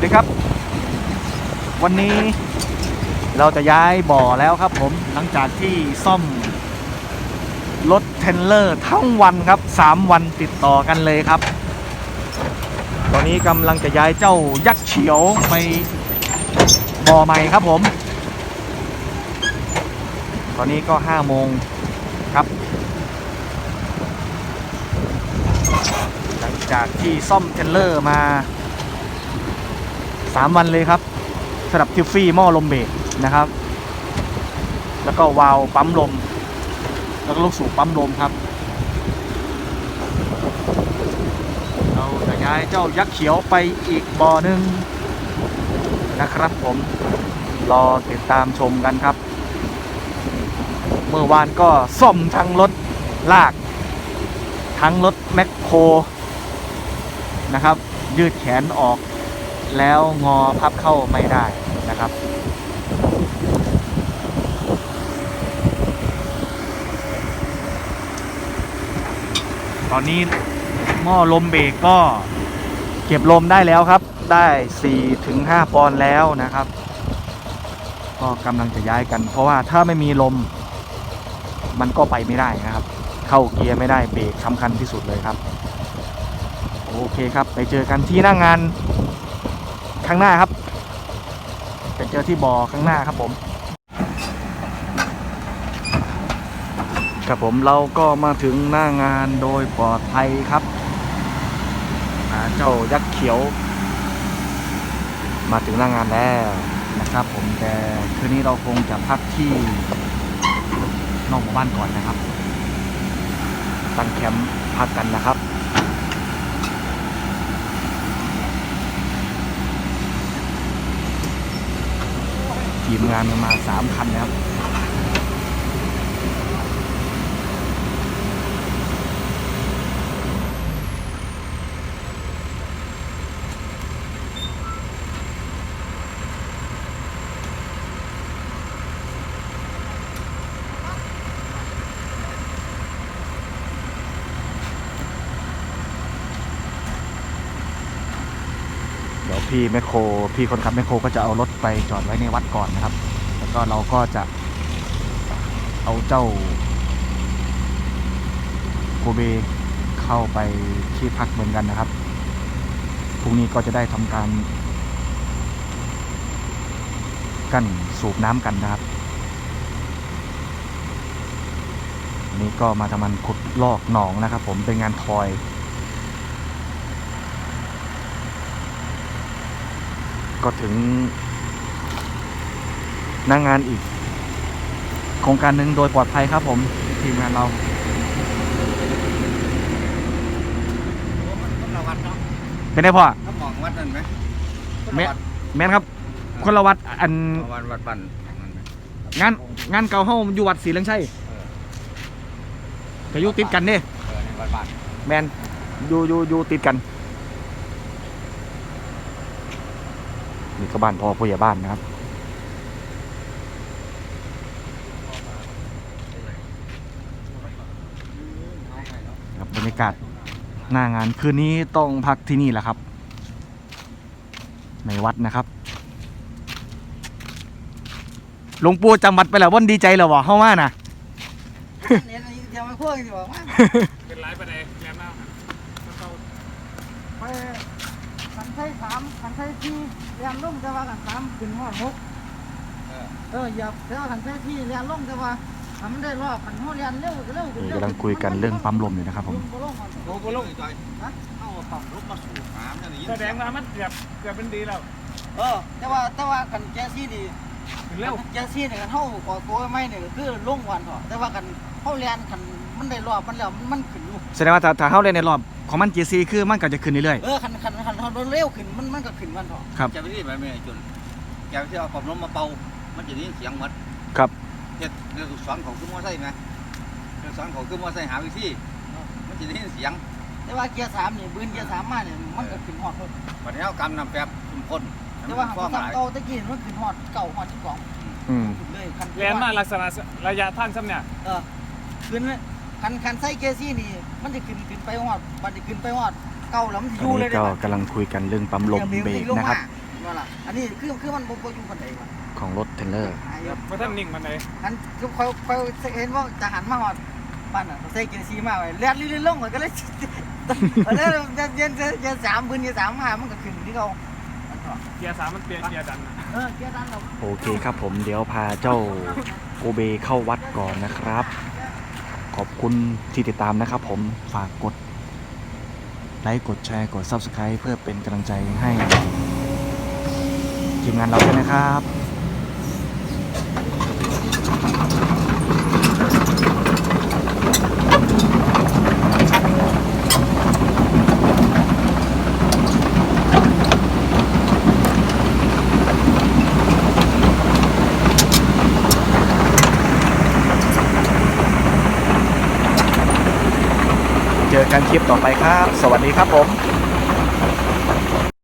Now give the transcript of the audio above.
วัสดีครับ วันนี้เราจะย้ายบ่อแล้วครับผมหลังจากที่ซ่อมรถเทรลเลอร์ทั้งวันครับ 3 วันติดต่อกันเลยครับ ตอนนี้กำลังจะย้ายเจ้ายักษ์เฉียวไปบ่อใหม่ครับผม ตอนนี้ก็ 5 โมงครับ หลังจากที่ซ่อมเทรลเลอร์มา 3 วันเลยครับสำหรับทิฟฟี่หม้อลมเบรกนะครับ แล้วก็วาล์วปั๊มลม แล้วก็ลูกสูบปั๊มลมครับ เราจะย้ายเจ้ายักษ์เขียวไปอีกบ่อหนึ่งนะครับผมรอติดตามชมกันครับ เมื่อวานก็ซ่อมทั้งรถลาก ทั้งรถแมคโครนะครับ ยืดแขนออก แล้วงอพับเข้าไม่ได้นะครับ ตอนนี้หม้อลมเบรกก็เก็บลมได้แล้วครับ ได้4ถึง5ปอนด์แล้วนะครับ ก็กำลังจะย้ายกัน เพราะว่าถ้าไม่มีลม มันก็ไปไม่ได้นะครับ เข้าเกียร์ไม่ได้เบรกสำคัญที่สุดเลยครับ โอเคครับ ไปเจอกันที่หน้างงาน ข้างหน้าครับไปเจอที่บ่อข้างหน้าครับผมครับผมเราก็มาถึงหน้างานโดยปลอดภัยครับอ่าเจ้ายักษ์เขียว มาถึงหน้างานแล้วนะครับ ผมแต่คืนนี้เราคงจะพักที่นอกหมู่บ้านก่อนนะครับตั้งแคมป์พักกันนะครับ ทีมงานมาสามคันนะครับ พี่แมคโครพี่คนขับแมคโครก็จะเอารถไปจอดไว้ในวัดก่อนนะครับ แล้วก็เราก็จะเอาเจ้าโกเบเข้าไปที่พักเหมือนกันนะครับพรุ่งนี้ก็จะได้ทำการ กั้นสูบน้ำกันนะครับอันนี้ก็มาทำมันขุดลอกหนองนะครับ ผมเป็นงานทอย ก็ถึงหน้างงานอีก โครงการหนึ่งโดยปลอดภัยครับผม ทีมงานเราคนละวัดเนาะเป็นไงพ่อถ้ามองวัดนั่นไหมคนแม่ละวัดแม่นครับ คนละวัดอันวัดวัดปันนั่นไหมงานงานเก่าเฮาอยู่วัดศรีเลืองชัยก็อยู่ติดกันเด้เออในวัดบ้านแมนอยู่อยู่อยู่ติดกัน นี่ก็บ้านพ่อผู้ใหญ่บ้านนะครับ ครับบรรยากาศหน้างานคืนนี้ต้องพักที่นี่แหละครับ ในวัดนะครับหลวงปู่จำวัดไปแล้ววันดีใจแล้ววะเข้ามานะเนี่ยยังไม่พูดดีกว่าว่าเป็นไรไปไหนแย่มากไป ขันไส้สามขันไส้ที่เรียนลุ่มจะว่ากันสามขึ้นหอดหกเอออย่าแต่ว่าขันไส้ที่เรียนลุ่มจะว่าทำได้รอบขันหัวเรียนเร็วเร็วนี่กำลังคุยกันเรื่องปั๊มลมอยู่นะครับผมโอ้โหลงจอยฮะเอาปั๊มลมมาสูบน้ำเนี่ยแสดงว่ามันเกือบเกือบเป็นดีแล้วเออแต่ว่าแต่ว่ากันแกซี่นี่ถึงเร็วแกซี่เนี่ยกันเท่าก่อตัวไม่เนี่ยคือลุ่งวันเถอะแต่ว่ากันเขาเรียนขัน มันได้รอบมันแล้ว มันขึ้นอยู่แสดงว่าถ้าถ้าเข้าเล่นในรอบของมัน GC คือมันก็จะขึ้นเรื่อย เออคันคันคันเขาเร็วขึ้นมันมันก็ขึ้นวันเถอะครับจะไปที่ไหนไม่ได้จนแกไปที่เอาความลมมาเป่า มันจะได้ยินเสียงหมดครับ เฮ็ดเรื่องสอนของคือมอไซค์ไหมเรื่องสอนของคือมอไซค์หาวิธีมันจะได้ยินเสียงแต่ว่าเกียร์สามนี่บืนเกียร์สามมาเนี่ยมันก็ขึ้นฮอดเลยวันนี้เอากำนำแป๊บคุมคนแต่ว่าเขาเก่าตะกี้มันขึ้นฮอดเก่าฮอดที่สองๆอืมขึ้นเลยคันเรียนมาลักษณะระยะท่านซ้ำเนี่ย เออขึ้น คันคันไซเกียร์ซี่นี่ มันจะขึ้นขึ้นไปฮอดมันจะขึ้นไปฮอดเก่าแล้วมันจะตออนยู่เลนี้ยเด้ก็อกำลังคุยกันเรื่องปั๊มลมเบรกนะครับว่าล่ะอันนี้คือคือมันบ่บ่อยู่คนใดวะของรถเทรลเลอร์ หายอยู่เพราะท่านนิ่งมันเลยอันคือคอยคอยเห็นว่าจะหันมาฮอดบ้านน่ะใส่กินซีมาไว้แล่นลื่นๆลงก็เลยแล้วเย็นเย็นสามบืนเย็นสามมามันก็ขึ้นที่เขามันก็เกียร์สามมันเปลี่ยนเกียร์ดันนะเออเกียร์ดันเรา โอเคครับผมเดี๋ยวพาเจ้าโกเบเข้าวัดก่อนนะครับข อบคุณที่ติดตามนะครับผมฝากกดไลค์กดแชร์กด Subscribe เพื่อเป็นกำลังใจให้ทีมงานเราด้วยนะครับ กันคลิปต่อไปครับ สวัสดีครับผม